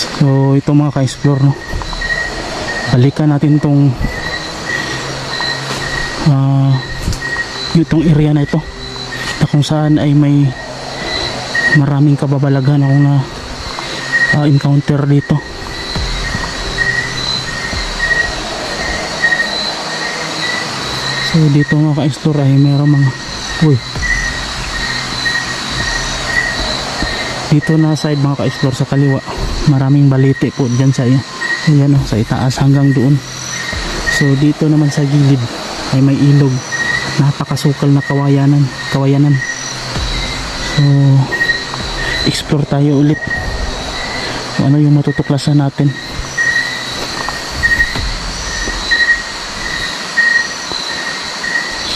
So ito mga ka-explore no. Balikan natin tong ah itong area na ito na kung saan ay may maraming kababalaghan akong na ah, encounter dito. So dito mga ka-explore ay meron mga uy dito na side mga ka-explore sa kaliwa maraming balite po dyan sa ayan oh, sa itaas hanggang doon. So dito naman sa gilid ay may ilog. Napakasukal na kawayanan kawayanan. So explore tayo ulit. Kung ano yung matutuklasan natin.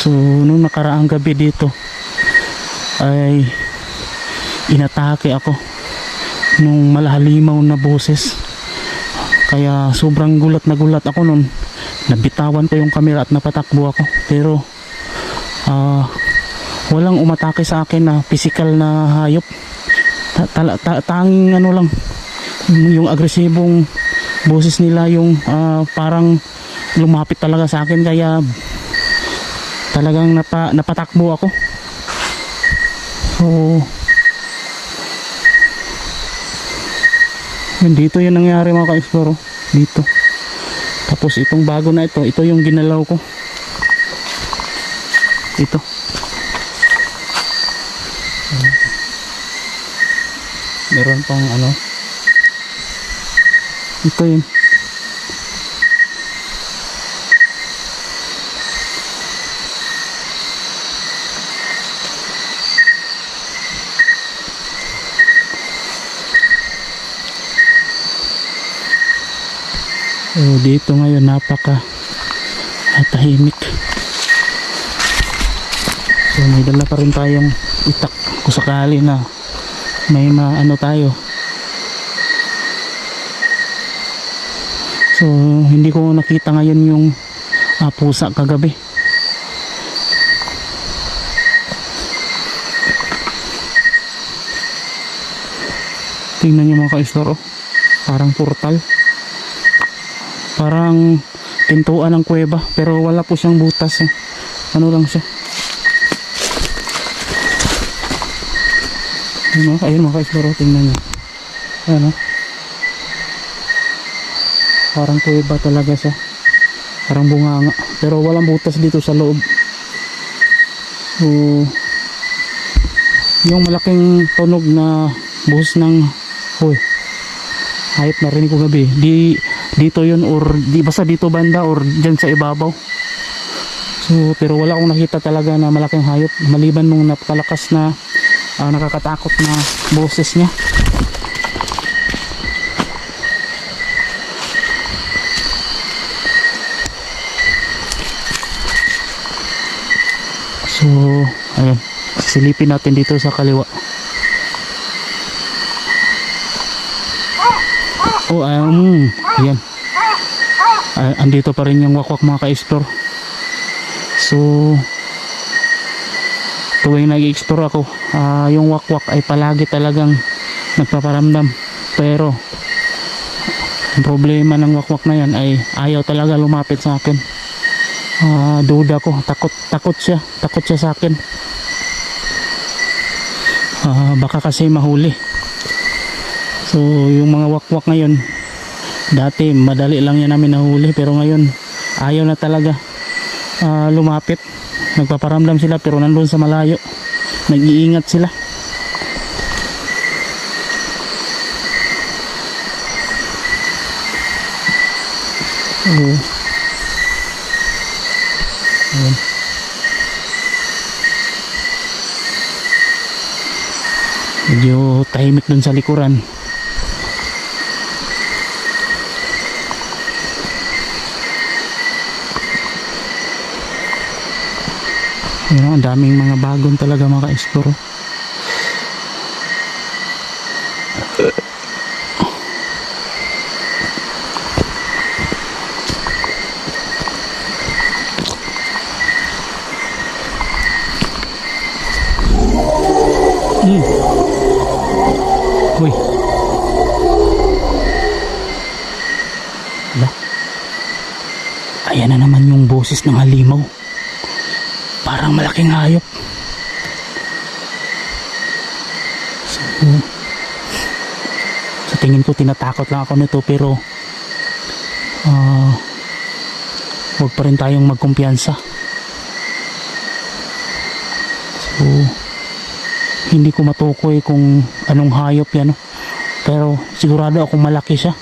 So nung nakaraang gabi dito ay inatake ako nung malahalimaw na boses. Kaya sobrang gulat na gulat ako nun. Nabitawan ko yung camera at napatakbo ako. Pero ah walang umatake sa akin na physical na hayop. Ta- tala- ta- tanging ano lang yung agresibong boses nila yung ah, parang lumapit talaga sa akin. Kaya talagang napa, napatakbo ako. So yun dito yung nangyari mga ka-explore oh. dito. Tapos itong bago na ito ito yung ginalaw ko. Ito. Meron pang ano. Ito yun So dito ngayon napaka tahimik. So may dala pa rin tayong itak kung sakali na may maano tayo. So hindi ko nakita ngayon yung ah, pusa kagabi. Tingnan niyo mga ka-store oh. Parang portal parang pintuan ng kuweba pero wala po siyang butas eh. ano lang siya. Ayun mga, ayun mga ka-explore tingnan nyo ano parang kuweba talaga siya. Parang bunganga pero walang butas dito sa loob. So yung malaking tunog na buhos ng hoy hayop narinig ko gabi. Di dito yun or di basta dito banda or dyan sa ibabaw. So pero wala akong nakita talaga na malaking hayop. Maliban nung napakalakas na ah, nakakatakot na boses niya. So ayun silipin natin dito sa kaliwa Oh, um, yan. Ah, andito pa rin yung wakwak mga ka-explore. So, tuwing nag-explore ako, ah, yung wakwak ay palagi talagang nagpaparamdam. Pero, problema ng wakwak na yan ay ayaw talaga lumapit sa akin. Ah, duda ko, takot, takot siya, takot siya sa akin. Ah, baka kasi mahuli. So yung mga wakwak ngayon dati madali lang yan namin nahuli pero ngayon ayaw na talaga ah, lumapit nagpaparamdam sila pero nandun sa malayo nag-iingat sila Oo. Ayan. medyo tahimik dun sa likuran Ayan, ang daming mga bagong talaga mga ka-explore. Mm. Uy. Ala. Ayan na naman yung boses ng halimaw. Parang malaking hayop. So, sa tingin ko tinatakot lang ako nito pero ah huwag pa rin tayong magkumpiyansa. So, hindi ko matukoy kung anong hayop yan. Pero sigurado akong malaki siya.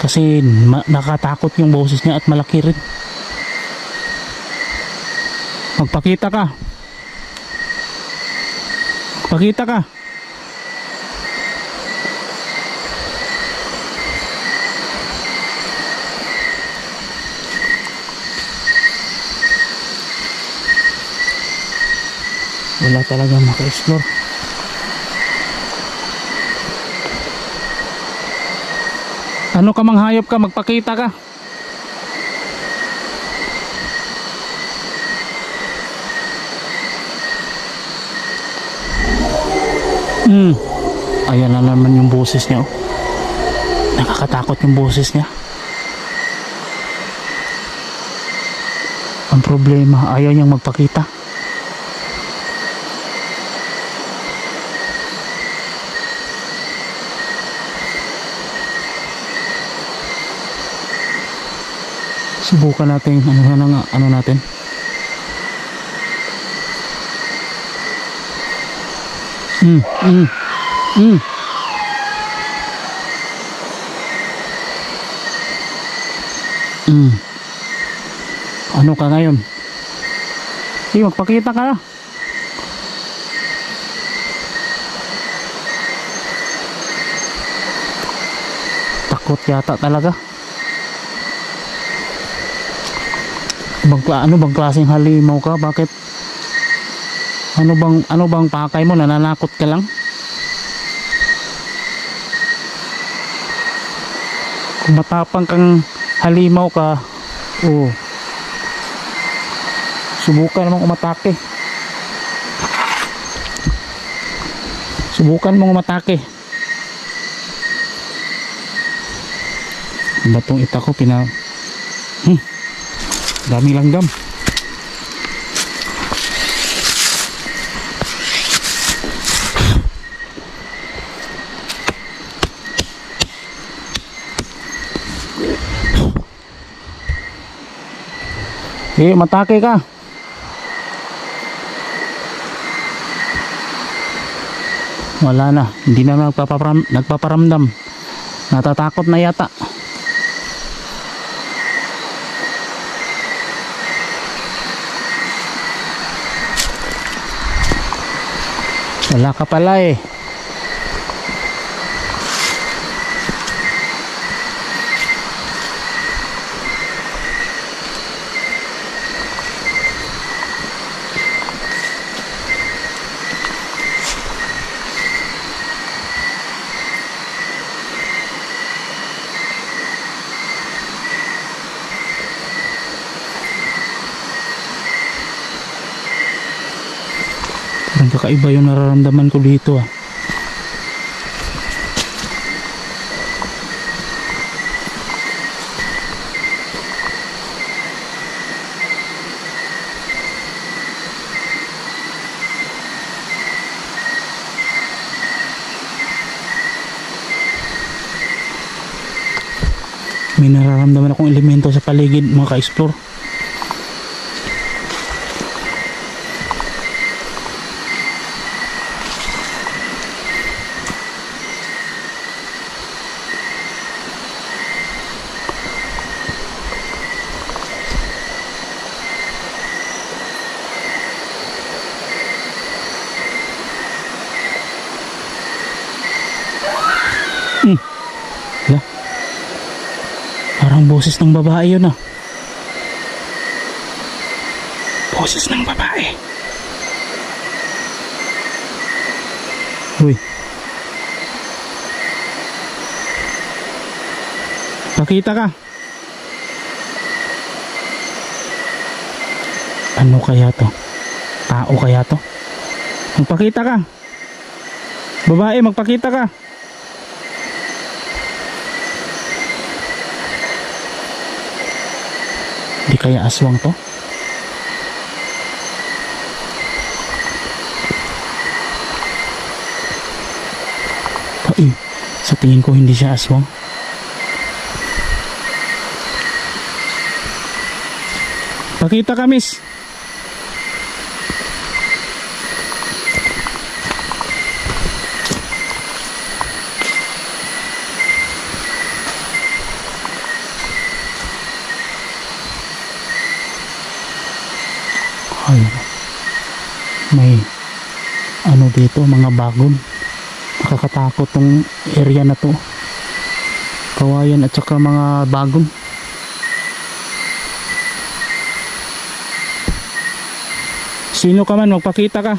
Kasi nakatakot yung boses niya at malaki rin. Magpakita ka. Magpakita ka. Wala talaga maka-explore. Ano ka mang hayop ka, magpakita ka. Hmm. Ayan na naman yung boses niya. oh. Nakakatakot yung boses niya. Ang problema, ayaw niyang magpakita. Subukan natin ano na ano natin. Mm, mm, mm. Mm. Ano ka ngayon? Sige, magpakita ka na. Takot yata talaga. Bang, ano bang klaseng halimaw ka? Bakit? Ano bang ano bang pakay mo? Nananakot ka lang? Kung matapang kang halimaw ka, oh. Subukan mong umatake. Subukan mong umatake. Batong ita ko pina Hmm. Dami langgam. Sige, matake ka. Wala na. Hindi na nagpaparam, nagpaparamdam. Natatakot na yata. Wala ka pala eh. Kakaiba yung nararamdaman ko dito ah. May nararamdaman akong elemento sa paligid mga ka-explore. Hala. Parang boses ng babae yun ah. Boses ng babae. Uy. Pakita ka. Ano kaya to? Tao kaya to? Magpakita ka. Babae, magpakita ka. Kaya aswang to? Ay, sa tingin ko hindi siya aswang. Pakita ka, miss. Ay, may ano dito, mga bagon. Nakakatakot tong area na to. Kawayan at saka mga bagon. Sino ka man, magpakita ka.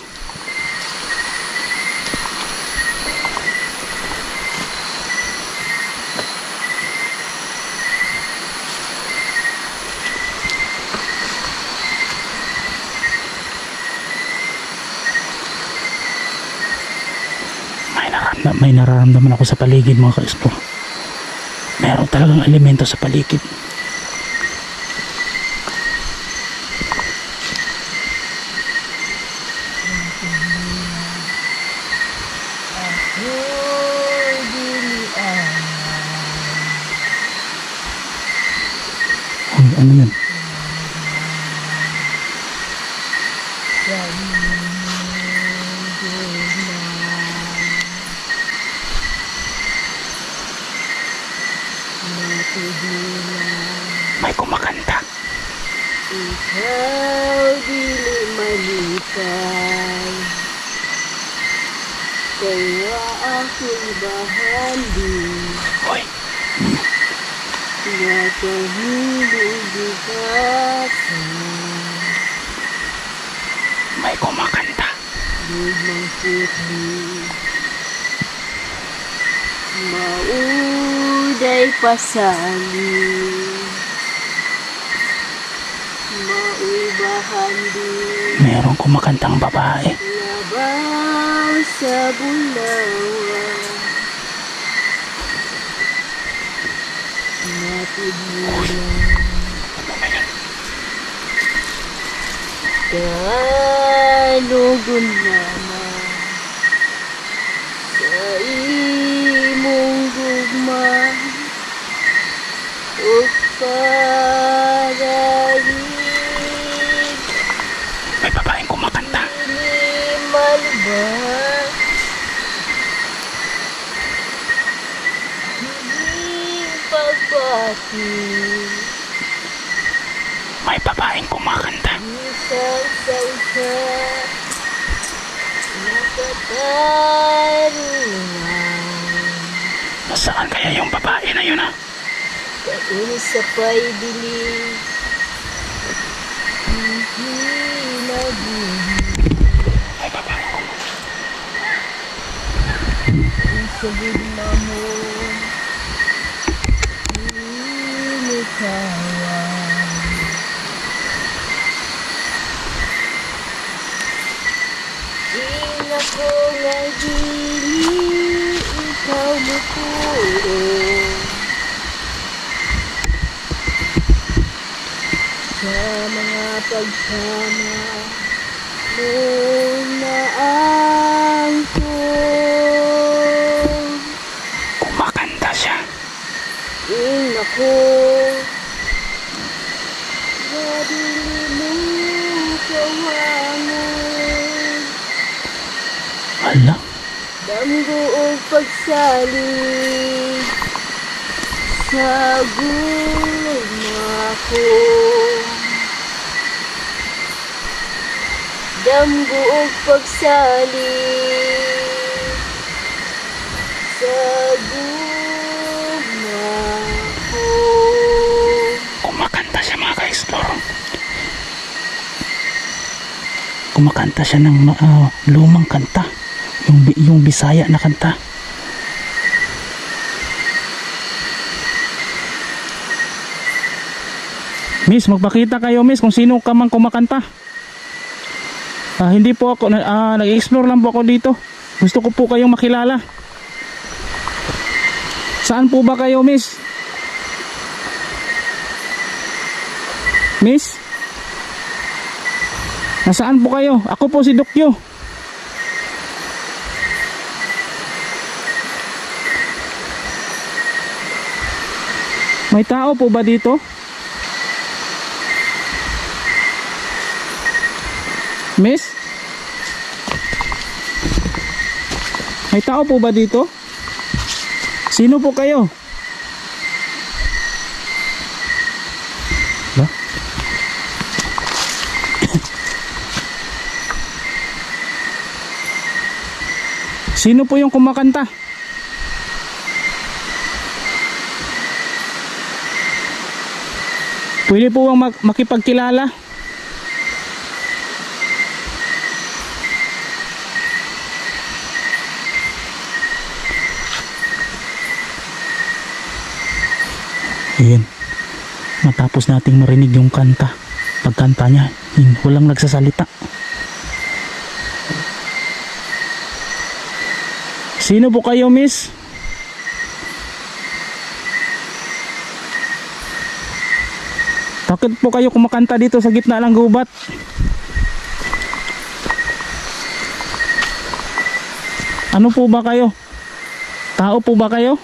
May, nararamdaman ako sa paligid mga ka-explore. Meron talagang elemento sa paligid. Ano yun? May kumakanta. Ikaw dili malipay Kaya ako'y bahandi Uy, Na kahilog bukatan may kumakanta. Lumang putli Mauday pasali Mauy bahandi Merong kumakantang babae. Labaw sa bulawan Natigulan Kalugon naman Sa imong gugma O pagayig May babaeng kumakanta. Minimal ba? Hindi pagbati May babaeng kumakanta. Isang sausa Nakatarungan Nasaan kaya yung babae na yun ah? Kain sa pay dilim Hindi kumakanta. sa gitna mo Inikawan Ing ako nga dili Ikaw mo puro Sa mga pagsama Nung naangkong Kumakanta siya. Ing ako Nabili mong kawangon Hala, Damgo o pagsalig Sa gulma ko Damgo o pagsalig Sa gulma ko kumakanta siya mga ka-explore. Kumakanta siya ng ah, lumang kanta. Yung, yung bisaya na kanta. Miss, magpakita kayo miss kung sino ka mang kumakanta. Ah, hindi po ako, ah, nag-explore lang po ako dito. Gusto ko po kayong makilala. Saan po ba kayo miss? Miss? Nasaan po kayo? Ako po si Dokyo. May tao po ba dito? Miss? May tao po ba dito? Sino po kayo? Ba? Sino po yung kumakanta? Pwede po bang mak- makipagkilala? Ayan. Matapos nating marinig yung kanta. Pagkanta niya, walang nagsasalita. Sino po kayo, miss? Bakit po kayo kumakanta dito sa gitna ng gubat? Ano po ba kayo? Tao po ba kayo?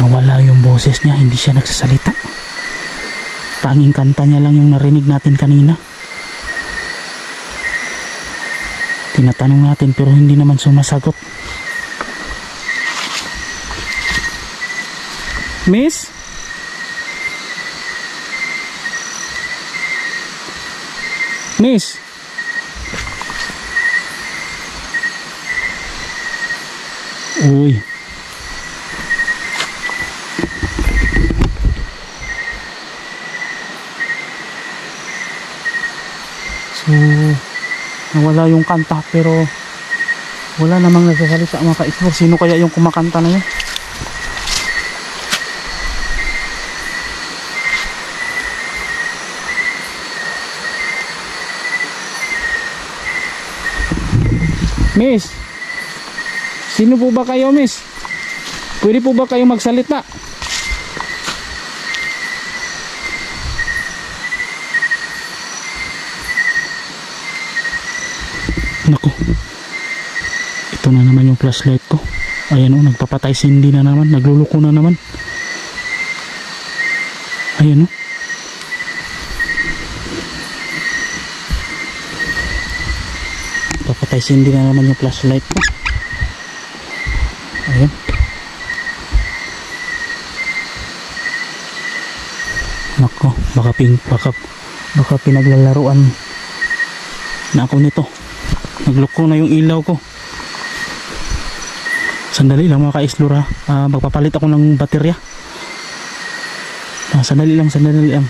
Nawala yung niya, hindi siya nagsasalita. Tanging kanta niya lang yung narinig natin kanina. Tinatanong natin pero hindi naman sumasagot. Miss? Miss? Uy. So, nawala yung kanta pero wala namang nagsasalita mga ka-explore. Sino kaya yung kumakanta na yun? Miss, sino po ba kayo, miss? Pwede po ba kayo magsalita? Nako. Ito na naman yung flashlight ko. Ayan o, nagpapatay sindi na naman. Nagluluko na naman. Ayan o. Papatay sindi na naman yung flashlight ko. Ayan. Nako, baka ping baka baka pinaglalaruan na ako nito. Nagloko na yung ilaw ko. Sandali lang mga ka-explore ha. Ah, magpapalit ako ng baterya. Ah, sandali lang, sandali lang.